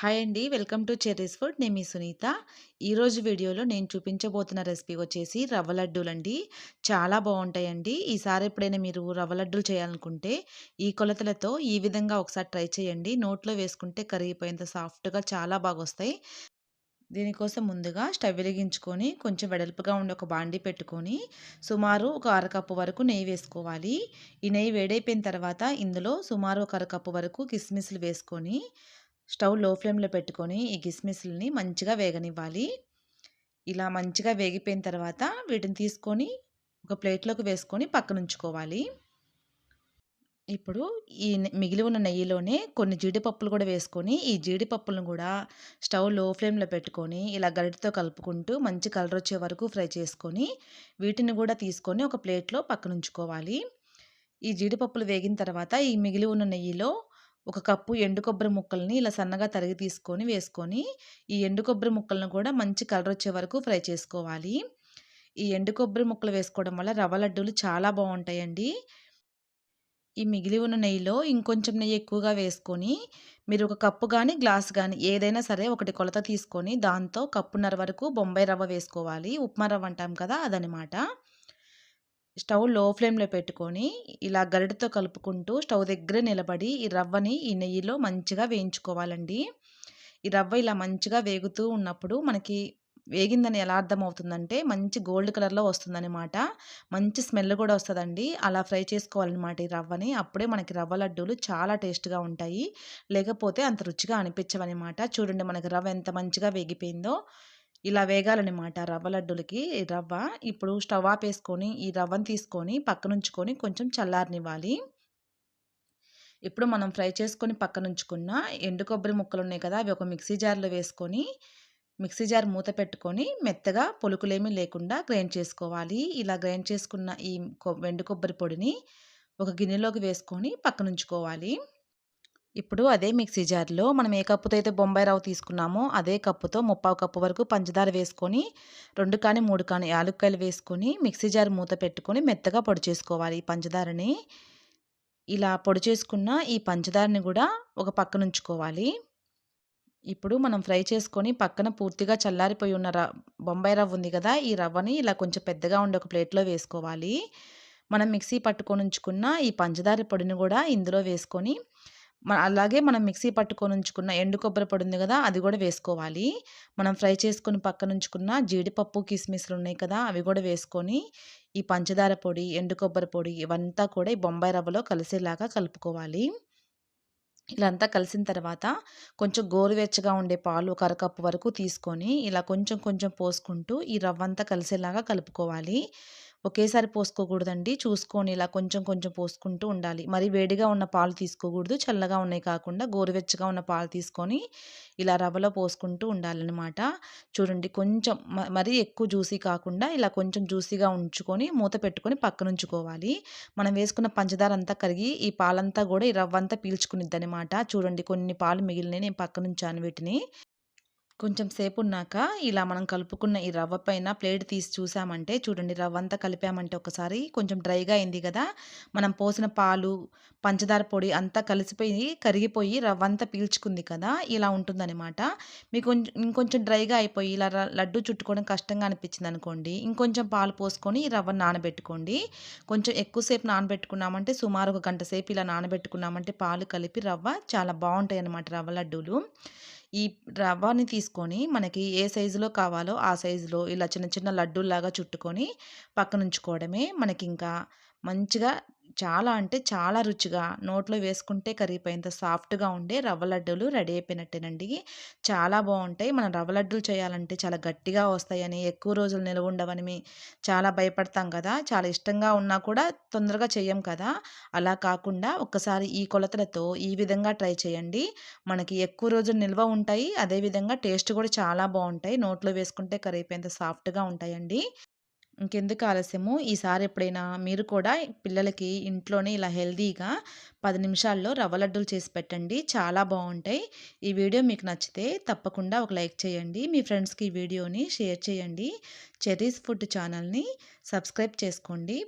Hi అండి. Welcome to cherry's food. నేను మీ సునీత. ఈరోజు వీడియోలో నేను చూపించబోతున్న రెసిపీ వచ్చేసి రవ్వ లడ్డూలు అండి చాలా బాగుంటాయండి. ఈసారి ఎప్పుడైనా మీరు రవ్వ లడ్డూలు చేయాలనుకుంటే ఈ కొలతలతో ఈ విధంగా ఒకసారి ట్రై చేయండి. నోట్లో వేసుకుంటే కరిగిపోయేంత సాఫ్ట్గా చాలా బాగా వస్తాయి దీనికోసం ముందుగా స్టవ్ వెలిగించుకొని కొంచెం వెడల్పుగా ఉండే ఒక బాండి పెట్టుకొని సుమారు ఒక అరకప్పు వరకు నెయ్యి వేసుకోవాలి. ఈ నెయ్యి వేడైపోయిన తర్వాత ఇందులో సుమారు ఒక అరకప్పు వరకు కిస్మిస్లు వేసుకొని స్టవ్లో ఫ్లేమ్లో పెట్టుకొని ఈ కిస్మిస్లని మంచిగా వేగనివ్వాలి. ఇలా మంచిగా వేగిపోయిన తర్వాత వీటిని తీసుకొని ఒక ప్లేట్లోకి వేసుకొని పక్కనుంచుకోవాలి. ఇప్పుడు ఈ మిగిలి ఉన్న నెయ్యిలోనే కొన్ని జీడిపప్పులు కూడా వేసుకొని ఈ జీడిపప్పులను కూడా స్టవ్లో ఫ్లేమ్లో పెట్టుకొని ఇలా గరిటతో కలుపుకుంటూ మంచి కలర్ వచ్చే వరకు ఫ్రై చేసుకొని వీటిని కూడా తీసుకొని ఒక ప్లేట్లో పక్కనుంచుకోవాలి. ఈ జీడిపప్పులు వేగిన తర్వాత ఈ మిగిలి ఉన్న నెయ్యిలో ఒక కప్పు ఎండు కొబ్బరి ముక్కల్ని ఇలా సన్నగా తరిగి తీసుకొని వేసుకొని ఈ ఎండు కొబ్బరి ముక్కలను కూడా మంచి కలర్ వచ్చే వరకు ఫ్రై చేసుకోవాలి. ఈ ఎండు కొబ్బరి ముక్కలు వేసుకోవడం వల్ల రవ్వ లడ్డూలు చాలా బాగుంటాయండి. ఈ మిగిలి ఉన్న నెయ్యిలో ఇంకొంచెం నెయ్యి ఎక్కువగా వేసుకొని మీరు ఒక కప్పు కానీ గ్లాస్ కానీ ఏదైనా సరే ఒకటి కొలత తీసుకొని దాంతో కప్పున్నర వరకు బొంబాయి రవ్వ వేసుకోవాలి. ఉప్మా రవ్వ అంటాం కదా అదనమాట స్టవ్లో ఫ్లేమ్లో పెట్టుకొని ఇలా గరిటతో కలుపుకుంటూ స్టవ్ దగ్గర నిలబడి ఈ రవ్వని ఈ నెయ్యిలో మంచిగా వేయించుకోవాలండి. ఈ రవ్వ ఇలా మంచిగా వేగుతూ ఉన్నప్పుడు మనకి వేగిందని ఎలా అర్థమవుతుందంటే మంచి గోల్డ్ కలర్లో వస్తుందన్నమాట. మంచి స్మెల్ కూడా వస్తుందండి. అలా ఫ్రై చేసుకోవాలన్నమాట ఈ రవ్వని. అప్పుడే మనకి రవ్వ లడ్డూలు చాలా టేస్ట్గా ఉంటాయి. లేకపోతే అంత రుచిగా అనిపించవన్నమాట. చూడండి మనకి రవ్వ ఎంత మంచిగా వేగిపోయిందో. ఇలా వేగాలన్నమాట రవ్వ లడ్డులకి. రవ్వ ఇప్పుడు స్టవ్ ఆపేసుకొని ఈ రవ్వను తీసుకొని పక్కనుంచుకొని కొంచెం చల్లారనివ్వాలి. ఇప్పుడు మనం ఫ్రై చేసుకొని పక్కనుంచుకున్న ఎండు కొబ్బరి ముక్కలు ఉన్నాయి కదా అవి ఒక మిక్సీ జార్లో వేసుకొని మిక్సీ జార్ మూత పెట్టుకొని మెత్తగా పొలుకులేమీ లేకుండా గ్రైండ్ చేసుకోవాలి. ఇలా గ్రైండ్ చేసుకున్న ఈ ఎండు కొబ్బరి పొడిని ఒక గిన్నెలోకి వేసుకొని పక్కనుంచుకోవాలి. ఇప్పుడు అదే మిక్సీ జార్లో మనం ఏ కప్పుతో అయితే బొంబాయి రవ్వ తీసుకున్నామో అదే కప్పుతో ముప్పావు కప్పు వరకు పంచదార వేసుకొని రెండు కానీ మూడు కానీ యాలుక్కాయలు వేసుకొని మిక్సీ జార్ మూత పెట్టుకొని మెత్తగా పొడి చేసుకోవాలి ఈ పంచదారని. ఇలా పొడి చేసుకున్న ఈ పంచదారని కూడా ఒక పక్కన ఉంచుకోవాలి. ఇప్పుడు మనం ఫ్రై చేసుకొని పక్కన పూర్తిగా చల్లారిపోయి ఉన్న ర బొంబాయి రవ్వ ఉంది కదా ఈ రవ్వని ఇలా కొంచెం పెద్దగా ఉండే ఒక ప్లేట్లో వేసుకోవాలి. మనం మిక్సీ పట్టుకొని ఉంచుకున్న ఈ పంచదార పొడిని కూడా ఇందులో వేసుకొని అలాగే మనం మిక్సీ పట్టుకొని ఉంచుకున్న ఎండు కొబ్బరి పొడి ఉంది కదా అది కూడా వేసుకోవాలి. మనం ఫ్రై చేసుకుని పక్కన ఉంచుకున్న జీడిపప్పు కిస్మిస్లు ఉన్నాయి కదా అవి కూడా వేసుకొని ఈ పంచదార పొడి ఎండు కొబ్బరి పొడి ఇవంతా కూడా ఈ బొంబాయి రవ్వలో కలిసేలాగా కలుపుకోవాలి. ఇలా అంతా కలిసిన తర్వాత కొంచెం గోరువెచ్చగా ఉండే పాలు ఒక అరకప్పు వరకు తీసుకొని ఇలా కొంచెం కొంచెం పోసుకుంటూ ఈ రవ్వంతా కలిసేలాగా కలుపుకోవాలి. ఒకేసారి పోసుకోకూడదండి. చూసుకొని ఇలా కొంచెం కొంచెం పోసుకుంటూ ఉండాలి. మరి వేడిగా ఉన్న పాలు తీసుకోకూడదు. చల్లగా ఉన్నాయి కాకుండా గోరువెచ్చగా ఉన్న పాలు తీసుకొని ఇలా రవ్వలో పోసుకుంటూ ఉండాలన్నమాట. చూడండి కొంచెం మరీ ఎక్కువ జ్యూసీ కాకుండా ఇలా కొంచెం జ్యూసీగా ఉంచుకొని మూత పెట్టుకొని పక్కనుంచుకోవాలి. మనం వేసుకున్న పంచదార అంతా కరిగి ఈ పాలంతా కూడా ఈ రవ్వ అంతా పీల్చుకునిద్ది అనమాట చూడండి కొన్ని పాలు మిగిలినాయి. నేను పక్కనుంచాను వీటిని. కొంచెం సేపు ఉన్నాక ఇలా మనం కలుపుకున్న ఈ రవ్వ పైన ప్లేట్ తీసి చూసామంటే చూడండి రవ్వ అంతా కలిపామంటే ఒకసారి కొంచెం డ్రైగా అయింది కదా. మనం పోసిన పాలు పంచదార పొడి అంతా కలిసిపోయి కరిగిపోయి రవ్వ అంతా పీల్చుకుంది కదా. ఇలా ఉంటుందన్నమాట. మీకు ఇంకొంచెం డ్రైగా అయిపోయి ఇలా లడ్డు చుట్టుకోవడం కష్టంగా అనిపించింది అనుకోండి. ఇంకొంచెం పాలు పోసుకొని ఈ రవ్వను నానబెట్టుకోండి. కొంచెం ఎక్కువసేపు నానబెట్టుకున్నామంటే సుమారు ఒక గంట సేపు ఇలా నానబెట్టుకున్నామంటే పాలు కలిపి రవ్వ చాలా బాగుంటాయి అన్నమాట రవ్వ లడ్డూలు. ఈ రవ్వని తీసుకొని మనకి ఏ సైజులో కావాలో ఆ సైజులో ఇలా చిన్న చిన్న లడ్డూల్లాగా చుట్టుకొని పక్కన ఉంచుకోవడమే మనకి ఇంకా మంచిగా చాలా అంటే చాలా రుచిగా నోట్లో వేసుకుంటే కరిగిపోయేంత సాఫ్ట్గా ఉండే రవ్వ లడ్డూలు రెడీ అయిపోయినట్టేనండి. చాలా బాగుంటాయి. మనం రవ్వ లడ్డూలు చేయాలంటే చాలా గట్టిగా వస్తాయని ఎక్కువ రోజులు నిల్వ ఉండవని చాలా భయపడతాం కదా! చాలా ఇష్టంగా ఉన్నా కూడా తొందరగా చేయం కదా! అలా కాకుండా ఒక్కసారి ఈ కొలతలతో ఈ విధంగా ట్రై చేయండి. మనకి ఎక్కువ రోజులు నిల్వ ఉంటాయి. అదేవిధంగా టేస్ట్ కూడా చాలా బాగుంటాయి. నోట్లో వేసుకుంటే కరిగిపోయేంత సాఫ్ట్గా ఉంటాయండి. ఇంకెందుకు ఆలస్యము? ఈసారి ఎప్పుడైనా మీరు కూడా పిల్లలకి ఇంట్లోనే ఇలా హెల్తీగా పది నిమిషాల్లో రవ్వ లడ్డూలు చేసి పెట్టండి. చాలా బాగుంటాయి. ఈ వీడియో మీకు నచ్చితే తప్పకుండా ఒక లైక్ చేయండి. మీ ఫ్రెండ్స్కి ఈ వీడియోని షేర్ చేయండి. చెర్రీస్ ఫుడ్ ఛానల్ని సబ్స్క్రైబ్ చేసుకోండి.